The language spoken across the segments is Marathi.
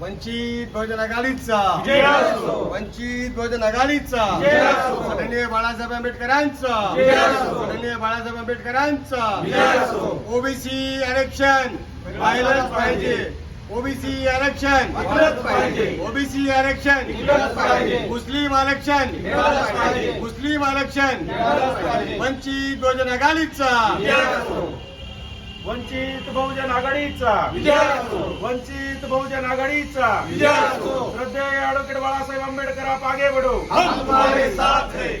वंचित बहुजन आघाडीचा. वंचित बहुजन आघाडीचा. माननीय बाळासाहेब आंबेडकरांचा. माननीय बाळासाहेब आंबेडकरांचा. ओबीसी आरक्षण व्हायलाच पाहिजे ओबीसी आरक्षण. ओबीसी आरक्षण. मुस्लिम आरक्षण. मुस्लिम आरक्षण. वंचित बहुजन आघाडीचा. वंचित बहुजन आघाडीचा. विजय असो. वंचित बहुजन आघाडीचा. विजय असो. श्रद्धेय ॲडव्होकेट बाळासाहेब आंबेडकर आप आगे बढो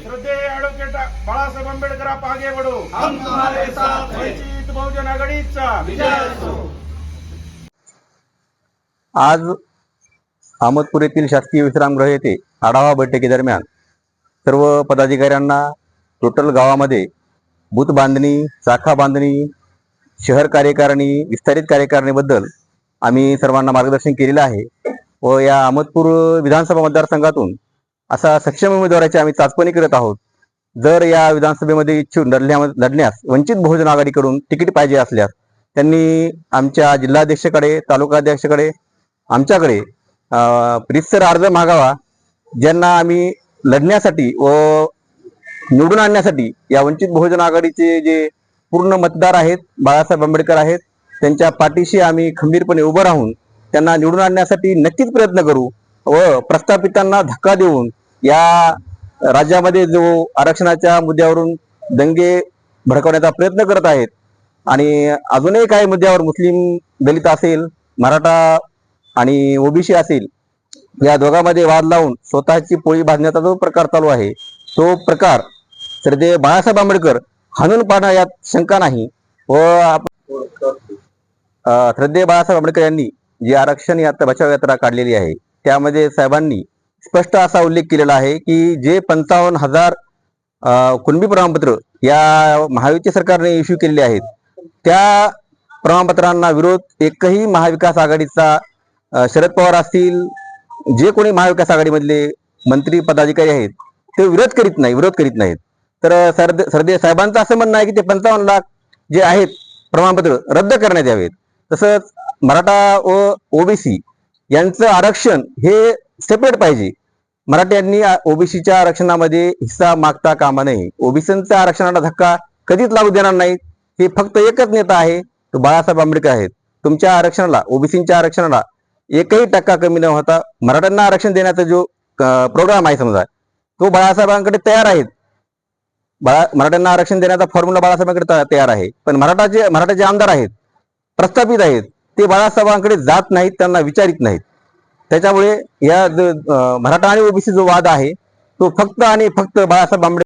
श्रद्धेय ॲडव्होकेट बाळासाहेब आंबेडकर आप आगे बढो वंचित बहुजन आघाडीचा. विजय असो. आज अहमदपूर येथील शासकीय विश्रामगृह येथे आढावा बैठकीदरम्यान सर्व पदाधिकाऱ्यांना टोटल गावामध्ये बूथ बांधणी शाखा बांधणी शहर कार्यकारिणी विस्तारित कार्यकारिणीबद्दल आम्ही सर्वांना मार्गदर्शन केलेलं आहे व या अहमदपूर विधानसभा मतदारसंघातून असा सक्षम उमेदवाराची आम्ही चाचपणी करत आहोत. जर या विधानसभेमध्ये इच्छुक लढल्या लढण्यास वंचित बहुजन आघाडीकडून तिकीट पाहिजे असल्यास त्यांनी आमच्या जिल्हाध्यक्षकडे तालुकाध्यक्षकडे आमच्याकडे अं, अर्ज मागावा ज्यांना आम्ही लढण्यासाठी व निवडून आणण्यासाठी या वंचित बहुजन आघाडीचे जे पूर्ण मतदार आहेत बाळासाहेब आंबेडकर आहेत. त्यांच्या पाठीशी आम्ही खंबीरपणे उभं राहून त्यांना निवडून आणण्यासाठी नक्कीच प्रयत्न करू व प्रस्थापितांना धक्का देऊन या राज्यामध्ये जो आरक्षणाच्या मुद्द्यावरून दंगे भडकवण्याचा प्रयत्न करत आहेत आणि अजूनही काही मुद्द्यावर मुस्लिम दलित असेल मराठा आणि ओबीसी असेल या दोघांमध्ये वाद लावून स्वतःची पोळी भाजण्याचा जो प्रकार चालू आहे तो प्रकार श्रद्धेय बाळासाहेब आंबेडकर हाणून पाडणं यात शंका नाही. व आपण श्रद्धेय बाळासाहेब आंबेडकर यांनी जी आरक्षण यात्रा बचाव यात्रा काढलेली आहे त्यामध्ये साहेबांनी स्पष्ट असा उल्लेख केलेला आहे की जे पंचावन्न हजार कुणबी प्रमाणपत्र या महायुती सरकारने इश्यू केलेले आहेत त्या प्रमाणपत्रांना विरोध एकही महाविकास आघाडीचा शरद पवार असतील जे कोणी महाविकास आघाडीमधले मंत्री पदाधिकारी आहेत ते विरोध करीत नाही विरोध करीत नाहीत. तर सरदे सरदे साहेबांचं असं म्हणणं आहे की ते पंचावन्न लाख जे आहेत प्रमाणपत्र रद्द करण्यात यावेत. तसंच मराठा व ओबीसी यांचं आरक्षण हे सेपरेट पाहिजे. मराठ्यांनी ओबीसीच्या आरक्षणामध्ये हिस्सा मागता कामा नये. ओबीसीच्या आरक्षणाला धक्का कधीच लागू देणार नाहीत हे फक्त एकच नेता आहे तो बाळासाहेब आंबेडकर आहेत. तुमच्या आरक्षणाला ओबीसीच्या आरक्षणाला एकही टक्का कमी न होता मराठ्यांना आरक्षण देण्याचा जो प्रोग्राम आहे समजा तो बाळासाहेबांकडे तयार आहेत. बाळा मराठ्यांना आरक्षण देण्याचा फॉर्म्युला बाळासाहेबांकडे तयार आहे. पण मराठाचे मराठाचे आमदार आहेत प्रस्थापित आहेत ते बाळासाहेबांकडे जात नाहीत त्यांना विचारित नाहीत. त्याच्यामुळे या मराठा आणि ओबीसी जो वाद आहे तो फक्त आणि फक्त बाळासाहेब आंबेडकर